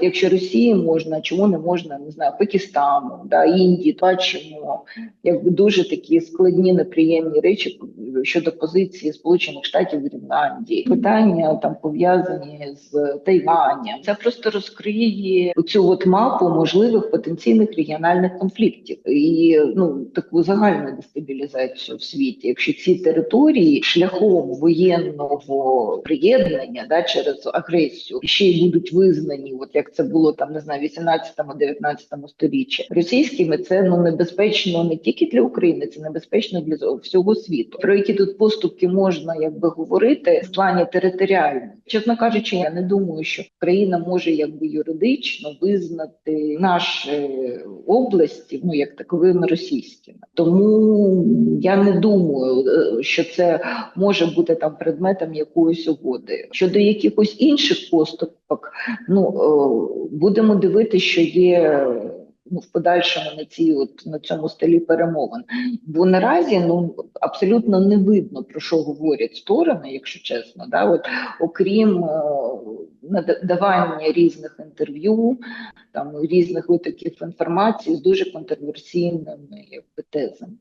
Якщо Росії можна, чому не можна, не знаю, Пакистану, да, Індії, бачимо, якби дуже такі складні, неприємні речі щодо позиції Сполучених Штатів Гренландії. Питання там пов'язані з Тайванем. Це просто розкриє цю от мапу можливих потенційних регіональних конфліктів і ну таку загальну дестабілізацію в світі. Якщо ці території шляхом воєнного приєднання да через агресію ще й будуть визнані, от як це було там не знаю, 18-19 сторіччі російськими, це ну небезпечно не тільки для України, це небезпечно для всього світу. Про які тут поступки можна якби говорити в плані територіально. Чесно кажучи, я не думаю, що Україна може якби юридично визнати наші області, ну як таковими російськими. Тому я не думаю, е, що це може бути там предметом якоїсь угоди. Щодо якихось інших поступок, ну е, будемо дивитися, що є. Ну, в подальшому на цій от на цьому столі перемовин, бо наразі ну абсолютно не видно про що говорять сторони, якщо чесно, да, от окрім е, надавання різних інтерв'ю, там різних витоків інформації з дуже контроверсійними тезами.